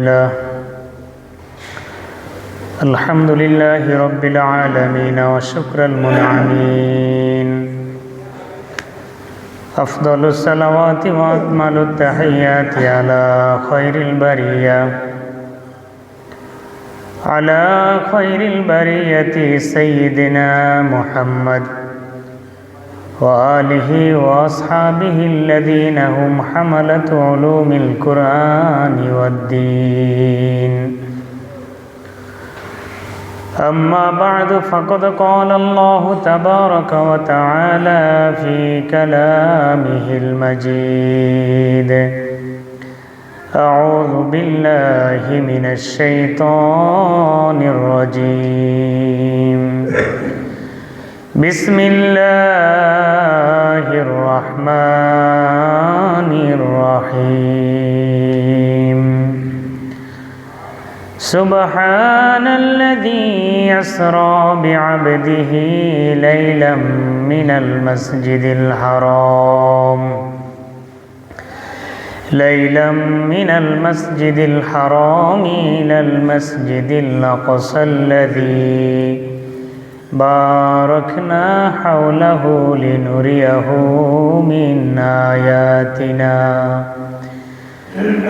الله. الحمد لله رب العالمين وشكر المنعمين. أفضل الصلوات وأكمل التحيات على خير البرية. على خير البرية سيدنا محمد. وآله وأصحابه الذين هم حملة علوم القرآن والدين. أما بعد فقد قال الله تبارك وتعالى في كلامه المجيد أعوذ بالله من الشيطان الرجيم. بسم الله الرحمن الرحيم. سبحان الذي أسرى بعبده ليلا من المسجد الحرام. ليلا من المسجد الحرام إلى المسجد الأقصى الذي باركنا حوله لنريه من آياتنا.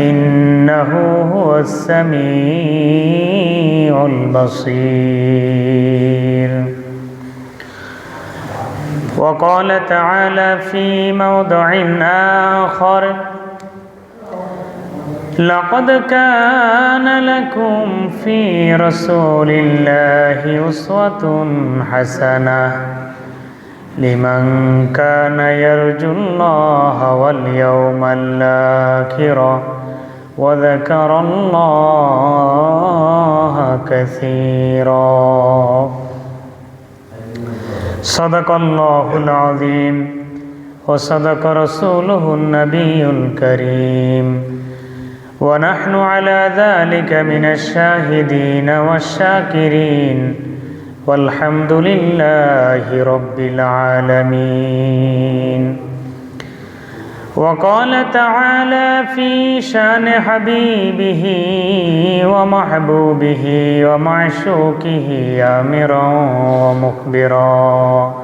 إنه هو السميع البصير. وقال تعالى في موضع آخر لقد كان لكم في رسول الله أسوة حسنة. لمن كان يرجو الله واليوم الآخر وذكر الله كثيرا. صدق الله العظيم. وصدق رسوله النبي الكريم. ونحن على ذلك من الشاهدين والشاكرين. والحمد لله رب العالمين. وقال تعالى في شان حبيبه ومحبوبه ومعشوقه آمرا ومخبرا.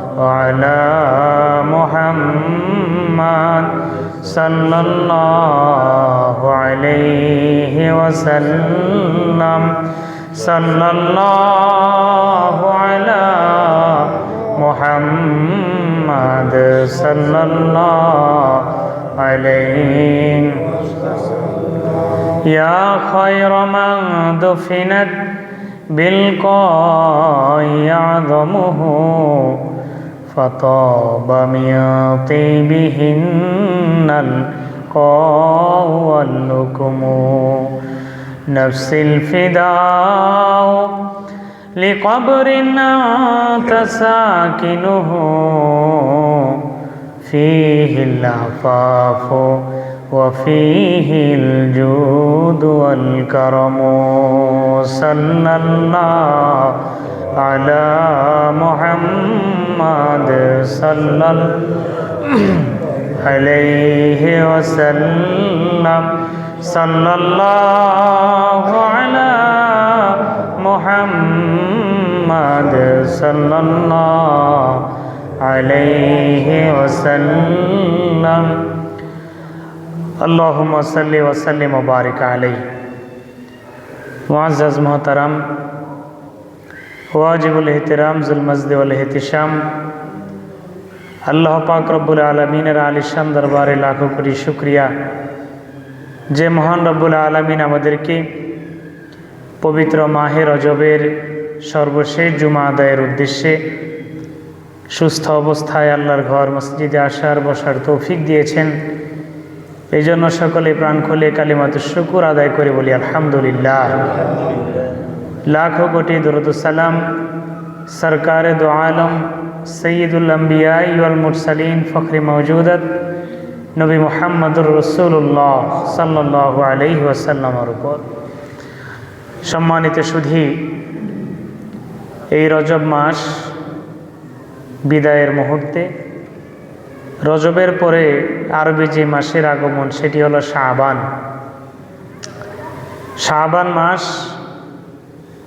على محمد صلى الله عليه وسلم صلى الله على محمد صلى الله عليه يا خير من دفنت بالقاء أعظمه فطاب من طيبهن القاء واللكم نفس الفداء لقبر أنت ساكنه فيه العفاف وفيه الجود والكرم صلى الله على محمد صلى عليه وسلم. صلى الله على محمد صلى الله عليه وسلم. اللهم صل وسلم وبارك عليه. معزز محترم Wajibul এহতেরাম joule মজদে ওল এহতিসাম আল্লাহ পাক রব্বুল আলমিনের আলিশান দরবারে লাখো কোটি শুক্রিয়া। যে মহান রব্বুল আলমিন আমাদেরকে পবিত্র মাহের রজবের সর্বশেষ জুমা আদায়ের উদ্দেশ্যে সুস্থ অবস্থায় আল্লাহর ঘর, মসজিদে আসার, বসার তৌফিক দিয়েছেন। এই জন্য সকলে প্রাণ খুলে কালিমাত শুকুর আদায় করে বলি, আলহামদুলিল্লাহ। লাখো কোটি দরুদুসালাম সরকার দো আলম সৈয়দুল্লাম্বিয়াল মুরসালিন ফখরি মৌজুদত নবী মোহাম্মদুর রসুল্লাহ সাল্লাহ আলহি ওয়াসাল্লামর উপর সম্মানিত সুধী এই রজব মাস বিদায়ের মুহূর্তে রজবের পরে আরবি যে মাসের আগমন, সেটি হলো শাহবান শাহবান মাস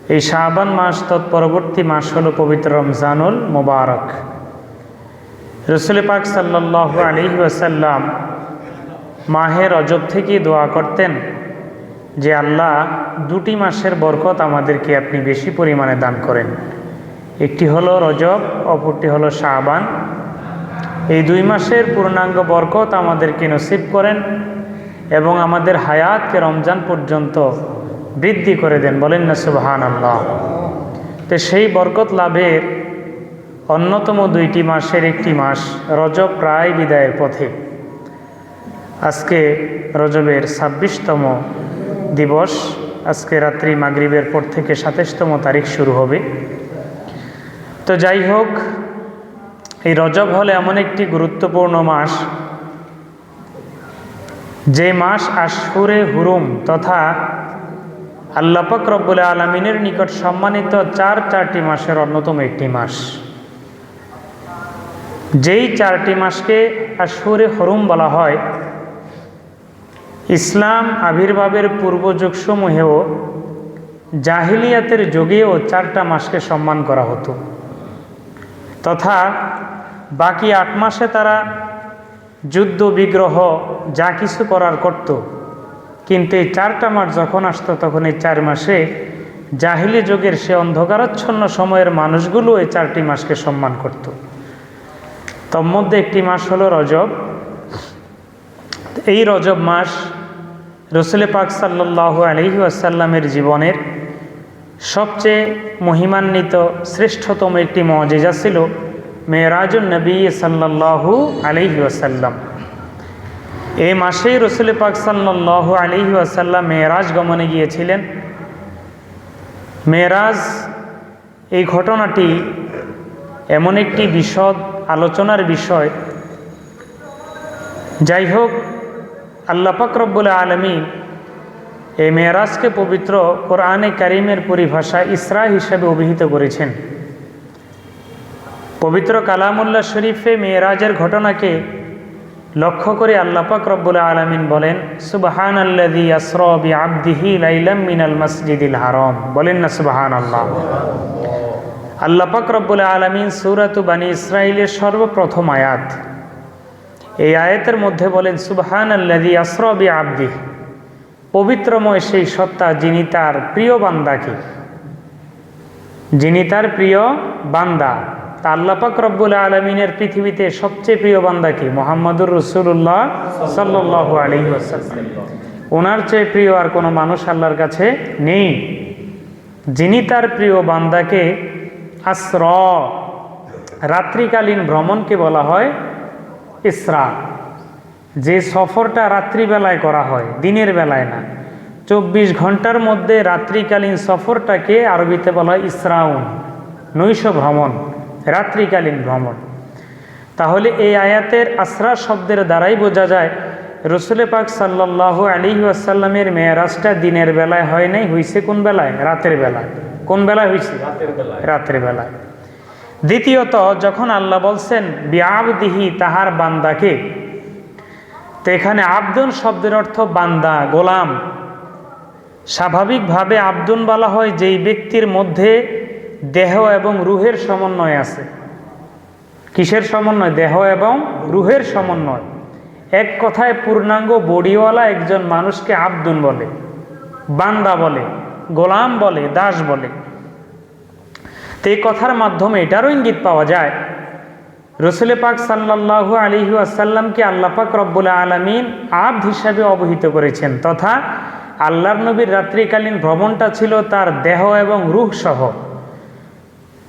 এই শাহবান মাস তৎপরবর্তী মাস হল পবিত্র রমজানুল মোবারক। রসুল পাক সাল্লাহ আলী ওয়াসাল্লাম মাহে রজব থেকেই দোয়া করতেন যে, আল্লাহ, দুটি মাসের বরকত আমাদেরকে আপনি বেশি পরিমাণে দান করেন। একটি হলো রজব, অপরটি হলো শাহবান এই দুই মাসের পূর্ণাঙ্গ বরকত আমাদেরকে নসিব করেন এবং আমাদের হায়াতকে রমজান পর্যন্ত বৃদ্ধি করে দেন, বলেন না সুবাহান আল্লাহ তো সেই বরকত লাভের অন্যতম দুইটি মাসের একটি মাস রজব প্রায় বিদায়ের পথে। আজকে রজবের ছাব্বিশতম দিবস, আজকে রাত্রি মাগরিবের পর থেকে সাতাশতম তারিখ শুরু হবে। তো যাই হোক, এই রজব হলে এমন একটি গুরুত্বপূর্ণ মাস। যে মাস আশুরে হুরুম তথা আল্লাপাক রব্বুল আলমিনের নিকট সম্মানিত চার চারটি মাসের অন্যতম একটি মাস। যেই চারটি মাসকে আশুরে হরুম বলা হয়, ইসলাম আবির্ভাবের পূর্বযুগসমূহেও জাহিলিয়াতের যুগেও চারটা মাসকে সম্মান করা হতো। তথা বাকি আট মাসে তারা যুদ্ধ, বিগ্রহ যা কিছু করার করত কিন্তু এই চারটা মাস যখন আসতো, তখন এই চার মাসে জাহিলি যুগের সে অন্ধকারাচ্ছন্ন সময়ের মানুষগুলো এই চারটি মাসকে সম্মান করত। তন্মধ্যে একটি মাস হলো রজব। এই রজব মাস রসুলে পাক সাল্লাহ আলহি আসাল্লামের জীবনের সবচেয়ে মহিমান্বিত, শ্রেষ্ঠতম একটি মজেজা ছিল মেয়েরাজুল নবী সাল্লাহু আলহি আসাল্লাম এই মাসেই রসুল পাক সাল্লাহ আলহি আসাল্লাম মেয়েরাজ গমনে গিয়েছিলেন। মেয়েরাজ, এই ঘটনাটি এমন একটি বিশদ আলোচনার বিষয়। যাই হোক, আল্লাহ রব্বুল আলমী এই মেয়েরাজকে পবিত্র কোরআনে কারিমের পরিভাষা ইসরা হিসাবে অভিহিত করেছেন। পবিত্র কালামুল্লাহ শরীফে মেয়েরাজের ঘটনাকে লক্ষ্য করে আল্লাপাক রব্বুল আলমিন বলেন সুবাহান আল্লাদি আসরবি আব্দিহি লাইলাম মিনাল মসজিদিল হারম। বলেন না সুবাহান আল্লাহ আল্লাপাক রব্বুল আলমিন সুরাতু বানী ইসরায়েলের সর্বপ্রথম আয়াত। এই আয়াতের মধ্যে বলেন সুবহান আল্লাদি আসরবি আব্দি পবিত্রময় সেই সত্তা যিনি তার প্রিয় বান্দাকে, যিনি তার প্রিয় বান্দা তা আল্লাপাক রব্বুল আলমিনের পৃথিবীতে সবচেয়ে প্রিয় বান্দাকে মোহাম্মদুর রসুল্লাহ সাল্লাহ আলী ওনার চেয়ে প্রিয় আর কোনো মানুষ আল্লাহর কাছে নেই। যিনি তার প্রিয় বান্দাকে আশ্র রাত্রিকালীন ভ্রমণকে বলা হয়? ইসরা। যে সফরটা রাত্রিবেলায় করা হয়, দিনের বেলায় না। চব্বিশ ঘণ্টার মধ্যে রাত্রিকালীন সফরটাকে আরবিতে বলা হয় ইসরাউন, নৈশ ভ্রমণ। রাত্রিকালীন ভ্রমণ। তাহলে এই আয়াতের আশ্রা শব্দের দ্বারাই বোঝা যায় রসুলে পাক সাল্লাহ আলী আসাল্লামের মেয়েরাজটা দিনের বেলায় হয় নাই হইছে কোন বেলায়? রাতের বেলায়। কোন বেলায় হয়েছে রাতের বেলায়। দ্বিতীয়ত যখন আল্লাহ বলছেন বিআবদিহি তাহার বান্দাকে। তো এখানে আব্দুন শব্দের অর্থ বান্দা গোলাম। স্বাভাবিকভাবে আব্দুন বলা হয় যেই ব্যক্তির মধ্যে দেহ এবং রুহের সমন্বয় আছে। কিসের সমন্বয়? দেহ এবং রুহের সমন্বয়। এক কথায় পূর্ণাঙ্গ বডিওয়ালা একজন মানুষকে আব্দুন বলে, বান্দা বলে, গোলাম বলে, দাস বলে। তো এই কথার মাধ্যমে এটারও ইঙ্গিত পাওয়া যায়। রসুলে পাক সাল্লাহ আলিহু আসাল্লামকে আল্লাহ পাক রব্বুল আলমিন আব্দ হিসাবে অবহিত করেছেন তথা আল্লাহর নবীর রাত্রিকালীন ভ্রমণটা ছিল তার দেহ এবং রুহ সহ।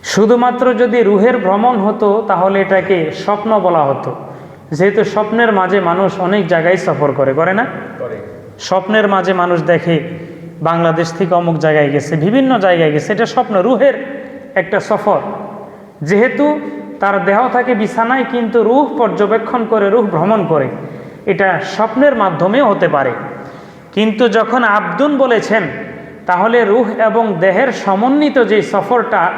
শুধুমাত্র যদি রুহের ভ্রমণ হতো তাহলে এটাকে স্বপ্ন বলা হতো। যেহেতু স্বপ্নের মাঝে মানুষ অনেক জায়গায় সফর করে করে না? স্বপ্নের মাঝে মানুষ দেখে বাংলাদেশ থেকে অমুক জায়গায় গেছে বিভিন্ন জায়গায় গেছে। এটা স্বপ্ন রুহের একটা সফর। যেহেতু তার দেহ থাকে বিছানায় কিন্তু রুহ পর্যবেক্ষণ করে রুহ ভ্রমণ করে। এটা স্বপ্নের মাধ্যমেও হতে পারে। কিন্তু যখন আব্দুন বলেছেন তাহলে রুহ এবং দেহের সমন্বিত যে সফরটা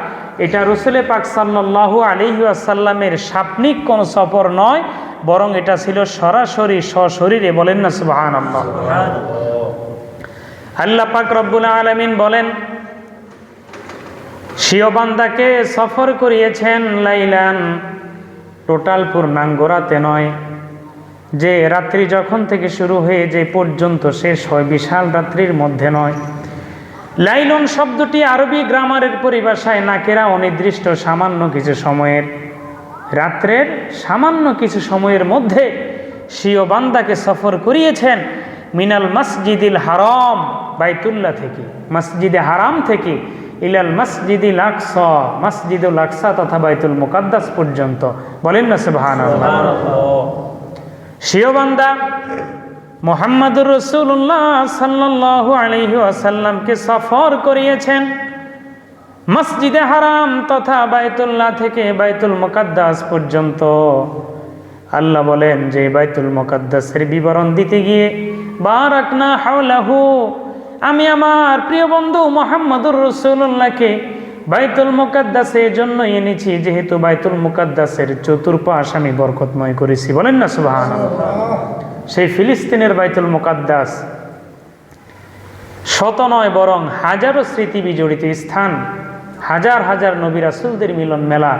এটা রসুলে পাক সাল্লাহু আলিহি আসাল্লামের সাপনিক কোনো সফর নয়, বরং এটা ছিল সরাসরি সশরীরে বলেন না সুবাহান আল্লাহ পাক রব্বুল আলমিন বলেন শিয়বান্দাকে সফর করিয়েছেন লাইলান, টোটাল পূর্ণাঙ্গরাতে নয়। যে রাত্রি যখন থেকে শুরু হয়ে যে পর্যন্ত শেষ হয়, বিশাল রাত্রির মধ্যে নয়। লাইলন শব্দটি আরবি গ্রামারের পরিভাষায় নাকেরা অনির্দিষ্ট সামান্য কিছু সময়ের রাত্রের সামান্য কিছু সময়ের মধ্যে স্বীয় বান্দাকে সফর করিয়েছেন মিনাল মসজিদিল হারাম বাইতুল্লাহ থেকে মসজিদে হারাম থেকে ইলাল মসজিদিল আকসা মসজিদুল আকসা তথা বাইতুল মুকাদ্দাস পর্যন্ত। বলেন না সুবহান স্বীয় বান্দা মোহাম্মদুর রসুল্লাহ সাল্লাহ আলহি আসাল্লামকে সফর করিয়েছেন মসজিদে হারাম তথা বাইতুল্লাহ থেকে বাইতুল মোকাদ্দাস পর্যন্ত। আল্লাহ বলেন যে বাইতুল মোকাদ্দাসের বিবরণ দিতে গিয়ে, বারাকনা হাওলাহু আমি আমার প্রিয় বন্ধু মোহাম্মদুর রসুল্লাহকে বাইতুল মুকাদ্দাসে জন্য এনেছি, যেহেতু বাইতুল মুকাদ্দাসের চতুর্পাশ আমি বরকতময় করেছি। বলেন না সুবাহান সেই ফিলিস্তিনের বাইতুল মুকাদ্দাস। শত নয়, বরং হাজারো স্মৃতি বিজড়িত স্থান, হাজার হাজার নবী রাসুলদের মিলন মেলা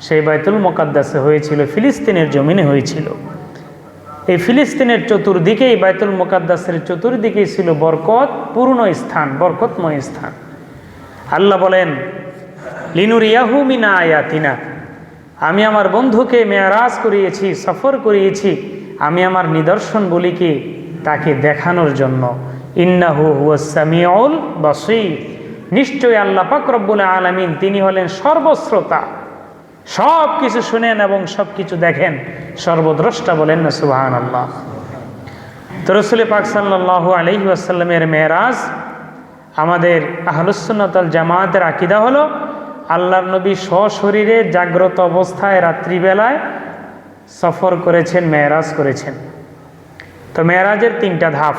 সেই বাইতুল মোকাদ্দাসে হয়েছিল, ফিলিস্তিনের জমিনে হয়েছিল। এই ফিলিস্তিনের চতুর্দিকেই, বাইতুল মোকাদ্দাসের চতুর্দিকেই ছিল বরকত, পূর্ণ স্থান, বরকতময় স্থান। আল্লাহ বলেন লিনুর ইয়াহু মিনা আয়াতিনা। আমি আমার বন্ধুকে মেয়ারাজ করিয়েছি, সফর করিয়েছি আমি আমার নিদর্শন নিদর্শনগুলিকে তাকে দেখানোর জন্য? ইন্নাহু হুয়াসামিউল বসির। নিশ্চয়ই আল্লাহ পাক রব্বুল আলমিন তিনি হলেন সর্বশ্রোতা। সব কিছু শুনেন এবং সব কিছু দেখেন। সর্বদ্রষ্টা বলেন না সুবাহান আল্লাহ তো রসুল পাক সাল্লাহ আলহি আসাল্লামের মেয়েরাজ আমাদের আহলুসুন্নতল জামায়াতের আকিদা হলো, আল্লাহর নবী সশরীরে জাগ্রত অবস্থায় রাত্রিবেলায় সফর করেছেন, মেয়েরাজ করেছেন। তো মেয়েরাজের তিনটা ধাপ।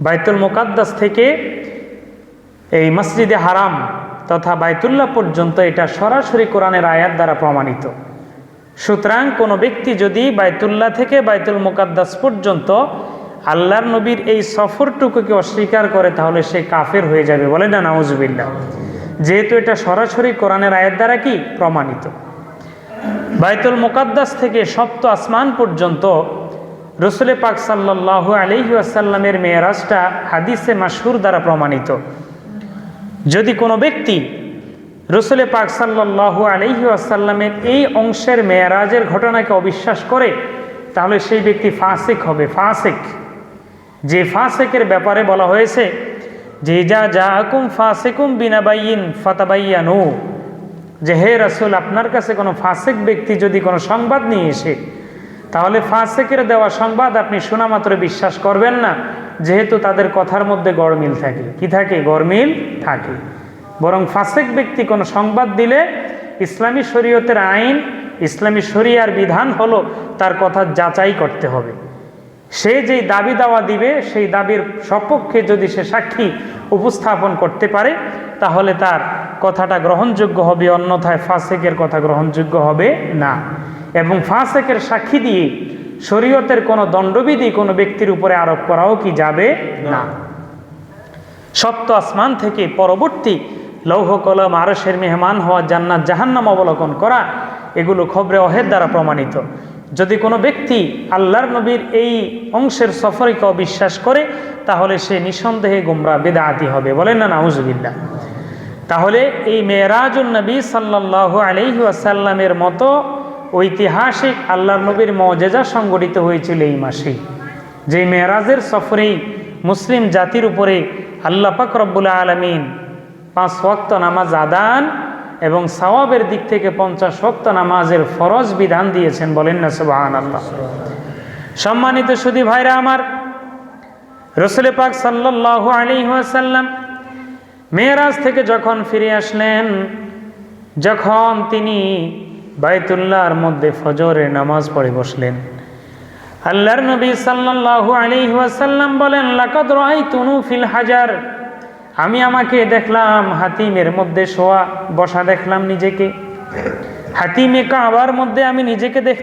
বাইতুল মোকাদ্দাস থেকে এই মসজিদে হারাম তথা বাইতুল্লাহ পর্যন্ত এটা সরাসরি কোরআনের আয়াত দ্বারা প্রমাণিত। সুতরাং কোনো ব্যক্তি যদি বাইতুল্লাহ থেকে বাইতুল মোকাদ্দাস পর্যন্ত আল্লাহর নবীর এই সফরটুকুকে অস্বীকার করে, তাহলে সে কাফের হয়ে যাবে বলে না নাউজুবিল্লা যেহেতু এটা সরাসরি কোরআনের আয়ের দ্বারা কি? প্রমাণিত। বাইতুল মোকাদ্দাস থেকে সপ্ত আসমান পর্যন্ত রসুলে পাক সাল্লাহ আলহি আসাল্লামের মেয়েরাজটা হাদিসে মাসহুর দ্বারা প্রমাণিত। যদি কোনো ব্যক্তি রসুলে পাক সাল্লাহ আলহি আসাল্লামের এই অংশের মেয়ারাজের ঘটনাকে অবিশ্বাস করে, তাহলে সেই ব্যক্তি ফাসেক হবে, ফাসেক। যে ফাসেকের ব্যাপারে বলা হয়েছে যে যা যা আকুম ফাসেকুম বিনাবাইন ফাতাবাইয়ানু। যে, হে রাসুল, আপনার কাছে কোনো ফাসেক ব্যক্তি যদি কোনো সংবাদ নিয়ে এসে, তাহলে ফাসেকের দেওয়া সংবাদ আপনি শোনা মাত্র বিশ্বাস করবেন না, যেহেতু তাদের কথার মধ্যে গড়মিল থাকে। কি থাকে? গড়মিল থাকে। বরং ফাসেক ব্যক্তি কোনো সংবাদ দিলে ইসলামী শরীয়তের আইন, ইসলামী শরিয়ার বিধান হলো তার কথা যাচাই করতে হবে। সে যেই দাবি দাওয়া দিবে, সেই দাবির সপক্ষে যদি সে সাক্ষী উপস্থাপন করতে পারে, তাহলে তার কথাটা গ্রহণযোগ্য হবে, অন্যথায় ফাসেকের কথা গ্রহণযোগ্য হবে না। এবং ফাসেকের সাক্ষী দিয়ে শরীয়তের কোনো দণ্ডবিধি কোনো ব্যক্তির উপরে আরোপ করাও কি যাবে না। সপ্ত আসমান থেকে পরবর্তী লৌহ কলম আরসের মেহমান হওয়া, জান্নাত, জাহান্নাম অবলোকন করা, এগুলো খবরে অহের দ্বারা প্রমাণিত। যদি কোনো ব্যক্তি আল্লাহর নবীর এই অংশের সফরকে অবিশ্বাস করে, তাহলে সে নিঃসন্দেহে গুমরা, বেদাতি হবে। বলেন না নাউজবিল্লা তাহলে এই মেয়েরাজুল নবী সাল্লাহ আলহি আসাল্লামের মতো ঐতিহাসিক আল্লাহর নবীর মজেজা সংগঠিত হয়েছিল এই মাসেই যে মেয়েরাজের সফরেই মুসলিম জাতির উপরে আল্লাহ পাক রব্বুল্লা আলমিন পাঁচ ওয়াক্ত নামাজ আদান এবং সওয়াবের দিক থেকে পঞ্চাশ ওয়াক্ত নামাজের ফরজ বিধান দিয়েছেন বলেন না সুবাহান আল্লাহ সম্মানিত সুদী ভাইরা আমার, রসুল পাক সাল্লাহ আলী সাল্লাম মেয়েরাজ থেকে যখন ফিরে আসলেন, যখন তিনি বাইতুল্লাহর মধ্যে ফজরের নামাজ পড়ে বসলেন, আল্লাহর নবী সাল্লাল্লাহু আলাইহি ওয়াসাল্লাম বলেন, লাকাদ রাআইতুনু ফিল হাজার। আমি আমাকে দেখলাম, হাতিমের মধ্যে শোয়া, বসা দেখলাম নিজেকে। হাতিমে কাবার মধ্যে আমি নিজেকে দেখতে